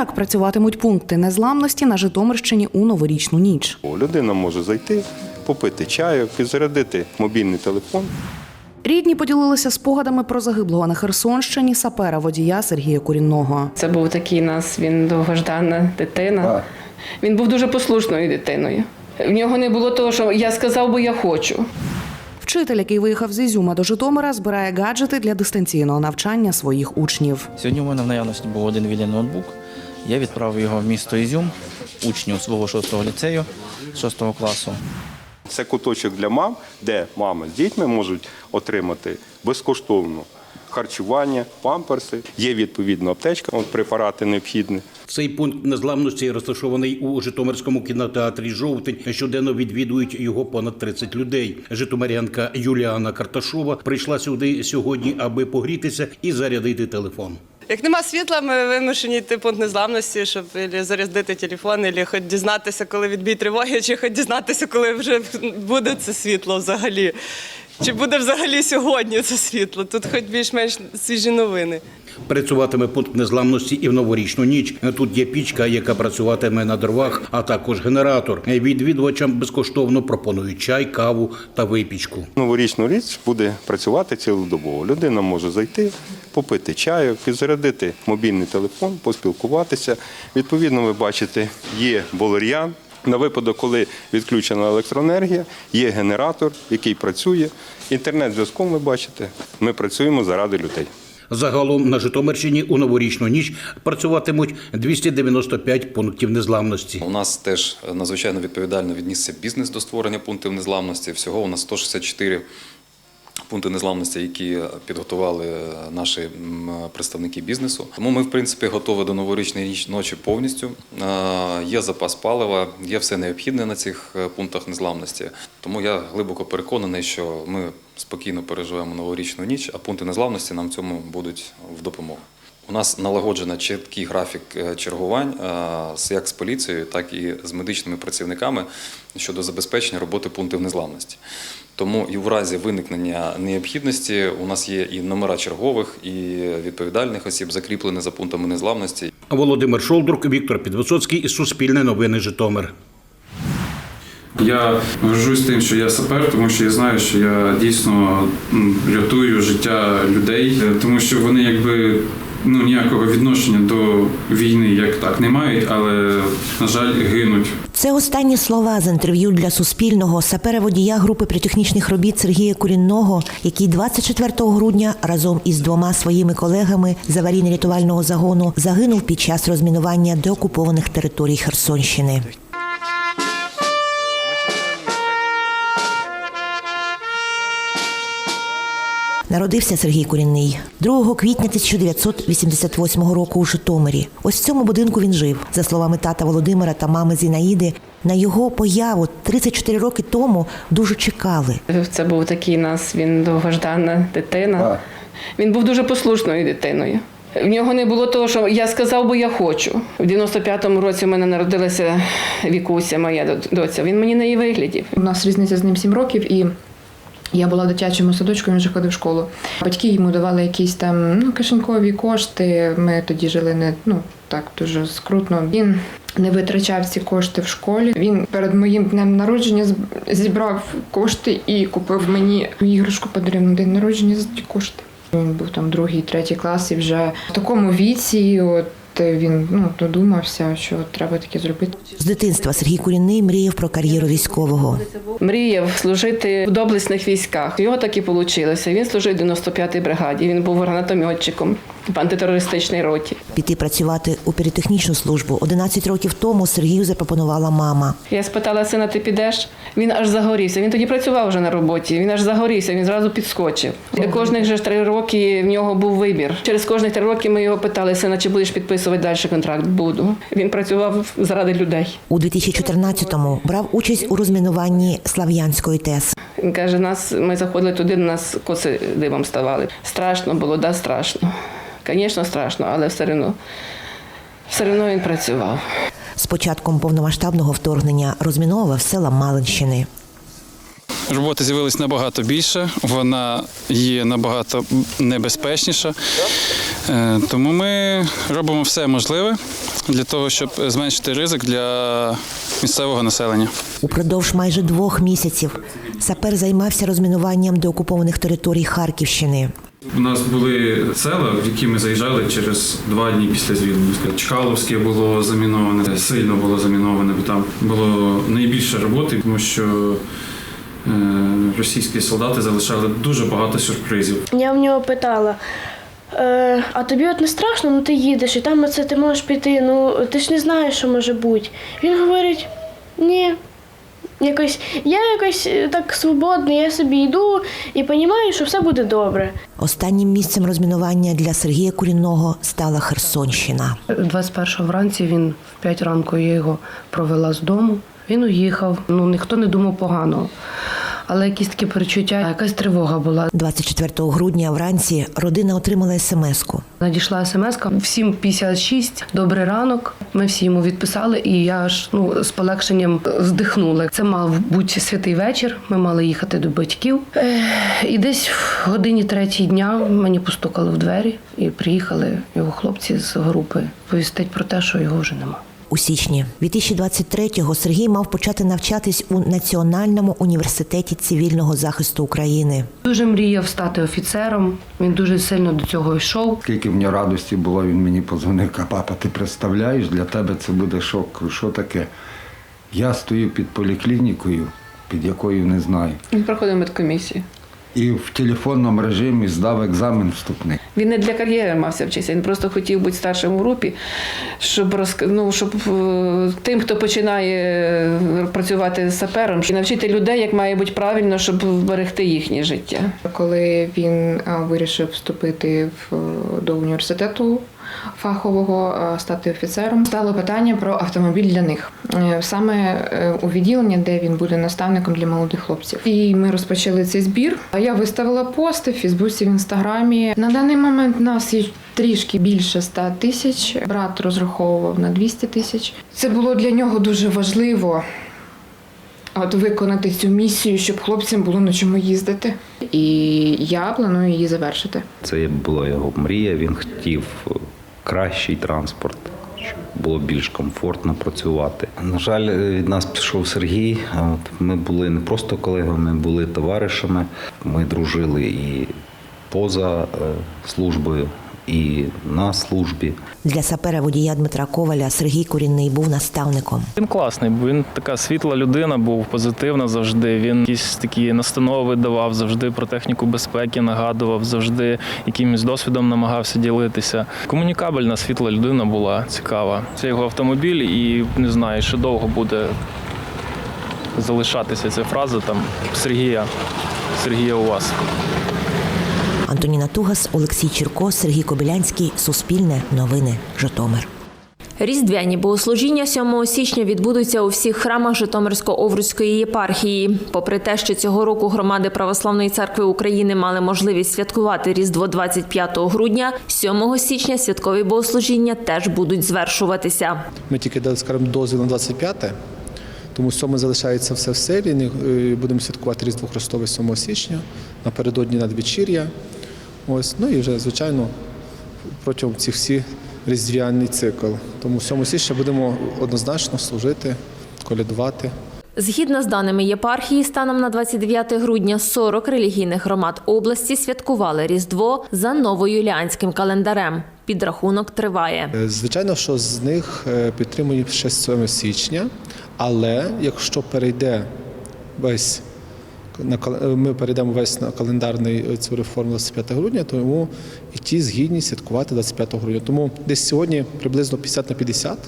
Як працюватимуть пункти незламності на Житомирщині у новорічну ніч? Людина може зайти, попити чаю, підзарядити мобільний телефон. Рідні поділилися спогадами про загиблого на Херсонщині сапера водія Сергія Курінного. Це був такий нас, він довгождана дитина. Він був дуже послушною дитиною. В нього не було того, що я сказав, бо я хочу. Вчитель, який виїхав з Ізюма до Житомира, збирає гаджети для дистанційного навчання своїх учнів. Сьогодні у мене в наявності був один вільний ноутбук. Я відправив його в місто Ізюм, учню свого шостого ліцею, шостого класу. Це куточок для мам, де мами з дітьми можуть отримати безкоштовно харчування, памперси. Є відповідна аптечка, от препарати необхідні. Цей пункт незламності розташований у Житомирському кінотеатрі Жовтень. Щоденно відвідують його понад 30 людей. Житомирянка Юліана Карташова прийшла сюди сьогодні, аби погрітися і зарядити телефон. Як нема світла, ми вимушені йти пункт незламності, щоб заряздити телефон, або хоч дізнатися, коли відбій тривоги, чи хоч дізнатися, коли вже буде це світло взагалі. Чи буде взагалі сьогодні це світло? Тут хоч більш-менш свіжі новини. Працюватиме пункт незламності і в новорічну ніч. Тут є пічка, яка працюватиме на дровах, а також генератор. Відвідувачам безкоштовно пропонують чай, каву та випічку. Новорічну річ буде працювати цілодобово. Людина може зайти, попити чаю, підзарядити мобільний телефон, поспілкуватися. Відповідно, ви бачите, є болер'ян. На випадок, коли відключена електроенергія, є генератор, який працює. Інтернет-зв'язком ви бачите. Ми працюємо заради людей. Загалом на Житомирщині у новорічну ніч працюватимуть 295 пунктів незламності. У нас теж надзвичайно відповідально віднісся бізнес до створення пунктів незламності. Всього у нас 164 пункти незламності, які підготували наші представники бізнесу. Тому ми, в принципі, готові до новорічної ночі повністю. Є запас палива, є все необхідне на цих е, пунктах незламності. Тому я глибоко переконаний, що ми спокійно переживемо новорічну ніч, а пункти незламності нам в цьому будуть в допомогу. У нас налагоджено чіткий графік е, чергувань е, як з поліцією, так і з медичними працівниками щодо забезпечення роботи пунктів незламності. Тому і в разі виникнення необхідності у нас є і номера чергових, і відповідальних осіб, закріплені за пунктами незламності. Володимир Шолдрук, Віктор Підвисоцький, Суспільне новини Житомир. Я горжусь тим, що я сапер, тому що я знаю, що я дійсно рятую життя людей, е, тому що вони якби ну ніякого відношення до війни як так не мають, але на жаль гинуть. Це останні слова з інтерв'ю для Суспільного сапера-водія групи притехнічних робіт Сергія Курінного, який 24 грудня разом із двома своїми колегами з аварійно-рятувального загону загинув під час розмінування деокупованих територій Херсонщини. Народився Сергій Курінний 2 квітня 1988 року у Житомирі. Ось в цьому будинку він жив. За словами тата Володимира та мами Зінаїди, на його появу 34 роки тому дуже чекали. Це був такий нас, він довгождана дитина. Він був дуже послушною дитиною. В нього не було того, що я сказав, бо я хочу. В 95-му році в мене народилася Вікуся, моя доця. Він мені неї виглядів. У нас різниця з ним 7 років, і я була в дитячому садочку, він вже ходив в школу. Батьки йому давали якісь там ну, кишенькові кошти. Ми тоді жили не ну так дуже скрутно. Він не витрачав ці кошти в школі. Він перед моїм днем народження зібрав кошти і купив мені іграшку подарив на день народження за ті кошти. Він був там другий, третій клас, і вже в такому віці, от він ну додумався, що треба таке зробити. З дитинства Сергій Курінний мріяв про кар'єру військового. Мріяв служити в доблесних військах. Його так і вийшло. Він служив в 95-й бригаді. Він був гранатометчиком в антитерористичній роті. Піти працювати у піротехнічну службу 11 років тому Сергію запропонувала мама. Я спитала сина, ти підеш? Він аж загорівся. Він тоді працював вже на роботі. Він аж загорівся, він зразу підскочив. Кожних же три роки в нього був вибір. Через кожних три роки ми його питали, сина, чи будеш підписувати далі контракт? Буду. Він працював заради людей. У 2014-му брав участь у розмінуванні Слав'янської ТЕС. Він каже, нас ми заходили туди, нас коси дивом ставали. Страшно було, да, страшно. Звісно, страшно, але все одно, все одно він працював. З початком повномасштабного вторгнення розміновував села Малинщини. роботи з'явилось набагато більше, вона є набагато небезпечніша. Е, Тому ми робимо все можливе для того, щоб зменшити ризик для місцевого населення. Упродовж майже двох місяців сапер займався розмінуванням деокупованих територій Харківщини. У нас були села, в які ми заїжджали через два дні після звільнення. Чкаловське було заміноване, сильно було заміноване, бо там було найбільше роботи, тому що е, російські солдати залишали дуже багато сюрпризів. Я в нього питала. Е, а тобі от не страшно, ну ти їдеш, і там оце ти можеш піти, ну ти ж не знаєш, що може бути. Він говорить: ні. Якось, я якось е, так свободний, я собі йду і розумію, що все буде добре. Останнім місцем розмінування для Сергія Курінного стала Херсонщина. 21 вранці він в 5 ранку я його провела з дому. Він уїхав. Ну ніхто не думав поганого. Але якісь такі перечуття, якась тривога була. 24 грудня вранці родина отримала смс-ку. Надійшла смс в 7.56, добрий ранок. Ми всі йому відписали, і я аж ну з полегшенням здихнула. Це мав бути святий вечір. Ми мали їхати до батьків. І десь в годині третій дня мені постукали в двері і приїхали його хлопці з групи повістить про те, що його вже нема. У січні 2023-го Сергій мав почати навчатись у Національному університеті цивільного захисту України. Дуже мріяв стати офіцером. Він дуже сильно до цього йшов. Скільки в нього радості було, він мені подзвонив, каже, папа, ти представляєш, для тебе це буде шок. Що таке? Я стою під поліклінікою, під якою не знаю. Він проходив медкомісію. І в телефонному режимі здав екзамен вступний. Він не для кар'єри мався вчитися, він просто хотів бути старшим у групі, щоб розк... ну, щоб е, тим, хто починає працювати з сапером, навчити людей, як має бути правильно, щоб вберегти їхнє життя. Коли він вирішив вступити в, до університету фахового, стати офіцером, стало питання про автомобіль для них. Е, Саме е, у відділенні, де він буде наставником для молодих хлопців. І ми розпочали цей збір. Я виставила пости в Фейсбуці, в інстаграмі. На даний момент нас є трішки більше 100 тисяч. Брат розраховував на 200 тисяч. Це було для нього дуже важливо. От виконати цю місію, щоб хлопцям було на чому їздити. І я планую її завершити. Це була його мрія. Він хотів е, кращий транспорт, щоб було більш комфортно працювати. На жаль, е, від нас пішов Сергій. Ми були не просто колегами, ми були товаришами. Ми дружили і поза е, службою, і на службі. Для сапера водія Дмитра Коваля Сергій Курінний був наставником. Він класний, бо він така світла людина, був позитивна завжди. Він якісь такі настанови давав завжди про техніку безпеки, нагадував, завжди якимось досвідом намагався ділитися. Комунікабельна світла людина була цікава. Це його автомобіль, і не знаю, ще довго буде залишатися ця фраза там Сергія. Сергія у вас. Антоніна Тугас, Олексій Чірко, Сергій Кобилянський. Суспільне новини. Житомир. Різдвяні богослужіння 7 січня відбудуться у всіх храмах Житомирсько-Овруцької єпархії. Попри те, що цього року громади Православної церкви України мали можливість святкувати Різдво 25 грудня, 7 січня святкові богослужіння теж будуть звершуватися. Ми тільки дали скажімо, дозвіл на 25 тому 7 залишається все в силі. Не- е, Будемо святкувати Різдво Христове 7 січня, напередодні надвечір'я. Ось, ну і вже, звичайно, протягом цих всіх різдвяний цикл. Тому 7 січня будемо однозначно служити, колядувати. Згідно з даними єпархії, станом на 29 грудня 40 релігійних громад області святкували Різдво за новоюліанським календарем. Підрахунок триває. Е, Звичайно, що з них е, підтримують ще 7 січня, але якщо перейде весь ми перейдемо весь на календарний е, цю реформу 25 грудня, тому і ті згідні святкувати 25 грудня. Тому десь сьогодні приблизно 50 на 50,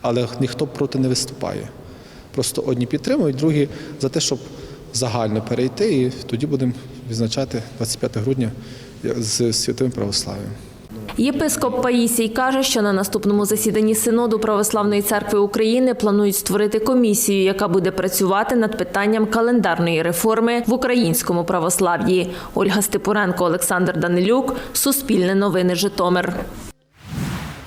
але ніхто проти не виступає. Просто одні підтримують, другі за те, щоб загально перейти, і тоді будемо відзначати 25 грудня з святим православ'ям. Єпископ Паїсій каже, що на наступному засіданні Синоду Православної церкви України планують створити комісію, яка буде працювати над питанням календарної реформи в українському православ'ї. Ольга Степуренко, Олександр Данилюк, Суспільне новини Житомир.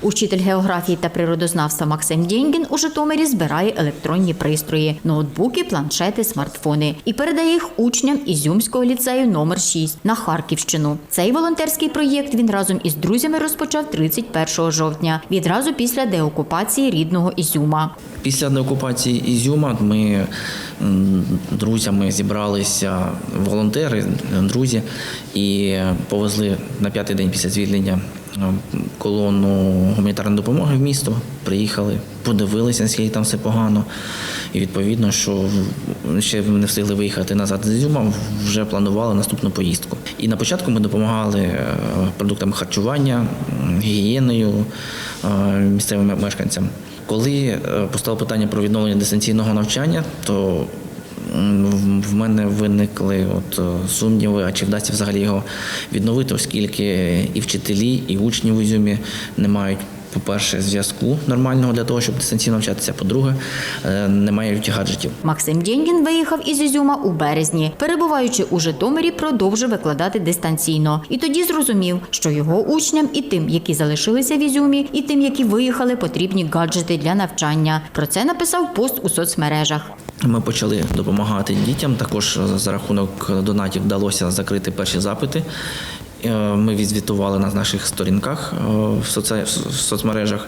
Учитель географії та природознавства Максим Дєнькін у Житомирі збирає електронні пристрої, ноутбуки, планшети, смартфони і передає їх учням Ізюмського ліцею номер 6 на Харківщину. Цей волонтерський проєкт він разом із друзями розпочав 31 жовтня, відразу після деокупації рідного Ізюма. Після деокупації Ізюма ми друзями зібралися волонтери, друзі, і повезли на п'ятий день після звільнення е, колону гуманітарної допомоги в місто. Приїхали, подивилися, наскільки там все погано. І відповідно, що ще не встигли виїхати назад з Ізюма, вже планували наступну поїздку. І на початку ми допомагали е, продуктами харчування, гігієною е, місцевим мешканцям. Коли е, постало питання про відновлення дистанційного навчання, то в- мене виникли от е, сумніви, а чи вдасться взагалі його відновити, оскільки і вчителі, і учні в Ізюмі не мають. По-перше, зв'язку нормального для того, щоб дистанційно навчатися. По-друге, е, не мають гаджетів. Максим Дєнькін виїхав із Ізюма у березні. Перебуваючи у Житомирі, продовжив викладати дистанційно. І тоді зрозумів, що його учням і тим, які залишилися в Ізюмі, і тим, які виїхали, потрібні гаджети для навчання. Про це написав пост у соцмережах. Ми почали допомагати дітям. Також за рахунок донатів вдалося закрити перші запити. Е, Ми відзвітували на наших сторінках е, в соцмережах.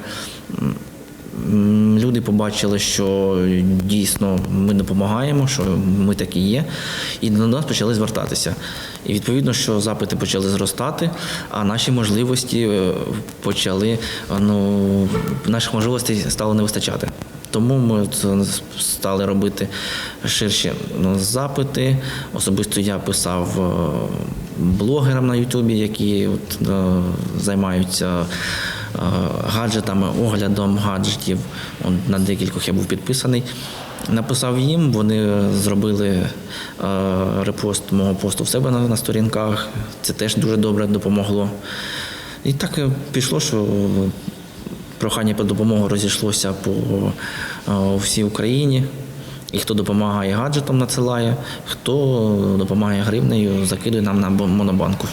Люди побачили, що дійсно ми допомагаємо, що ми такі є, і до нас почали звертатися. І відповідно, що запити почали зростати, а наші можливості е, почали, ну, наших можливостей стало не вистачати. Тому ми стали робити ширші ну, запити. Особисто я писав блогерам на Ютубі, які от, е, займаються е, гаджетами, оглядом гаджетів. От, на декількох я був підписаний. Написав їм, вони зробили е, репост мого посту в себе на, на сторінках. Це теж дуже добре допомогло. І так е, пішло, що прохання про допомогу розійшлося по е, всій Україні. І хто допомагає гаджетом, надсилає, хто допомагає гривнею, закидує нам на монобанку.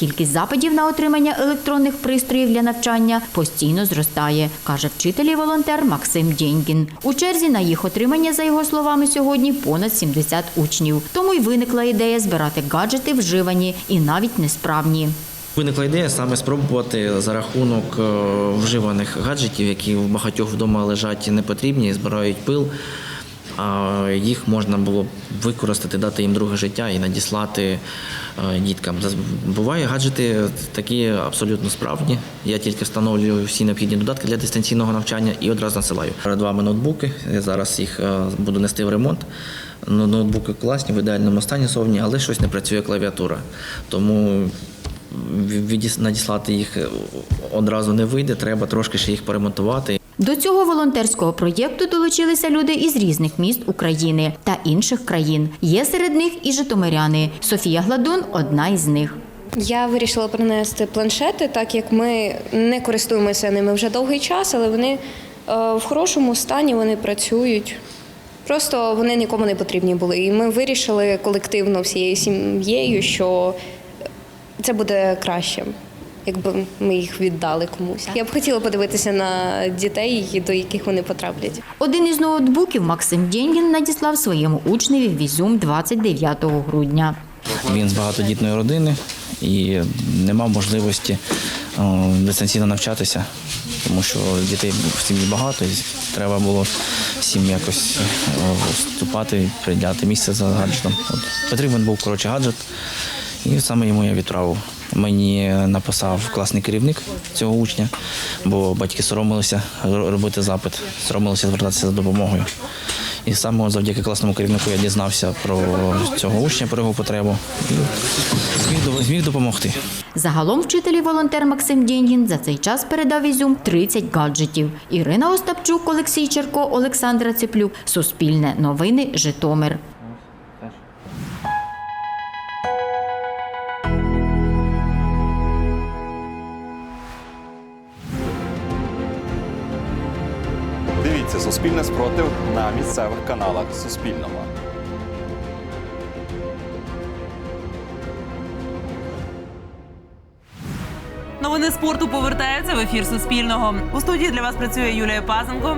Кількість запитів на отримання електронних пристроїв для навчання постійно зростає, каже вчитель і волонтер Максим Дєнькін. У черзі на їх отримання, за його словами, сьогодні понад 70 учнів. Тому й виникла ідея збирати гаджети вживані і навіть несправні. Виникла ідея саме спробувати за рахунок е, вживаних гаджетів, які в багатьох вдома лежать непотрібні, збирають пил. А їх можна було використати, дати їм друге життя і надіслати е, діткам. Буває гаджети такі абсолютно справні. Я тільки встановлюю всі необхідні додатки для дистанційного навчання і одразу насилаю. Перед вами ноутбуки. Я зараз їх е, буду нести в ремонт. Ну, Ноутбуки класні, в ідеальному стані совні, але щось не працює клавіатура. Тому надіслати їх одразу не вийде, треба трошки ще їх поремонтувати. До цього волонтерського проєкту долучилися люди із різних міст України та інших країн. Є серед них і житомиряни. Софія Гладун одна із них. Я вирішила принести планшети, так як ми не користуємося ними вже довгий час, але вони е, в хорошому стані вони працюють. Просто вони нікому не потрібні були. І ми вирішили колективно всією сім'єю, що це буде краще, якби ми їх віддали комусь. Я б хотіла подивитися на дітей, до яких вони потраплять. Один із ноутбуків Максим Дєнькін надіслав своєму учневі в Ізюм 29 грудня. Він з багатодітної родини і не мав можливості дистанційно навчатися, тому що дітей в сім'ї багато, і треба було всім якось вступати, приділяти місце за гаджетом. От. Потрібен був коротше гаджет, і саме йому я відправив. Мені написав класний керівник цього учня, бо батьки соромилися робити запит, соромилися звертатися за допомогою. І саме завдяки класному керівнику я дізнався про цього учня, про його потребу і зміг, зміг допомогти. Загалом вчитель і волонтер Максим Дєнькін за цей час передав Ізюм 30 гаджетів. Ірина Остапчук, Олексій Черко, Олександра Цеплюк. Суспільне новини Житомир. Дивіться Суспільне спротив на місцевих каналах Суспільного. Новини спорту повертаються в ефір Суспільного. У студії для вас працює Юлія Пазенко.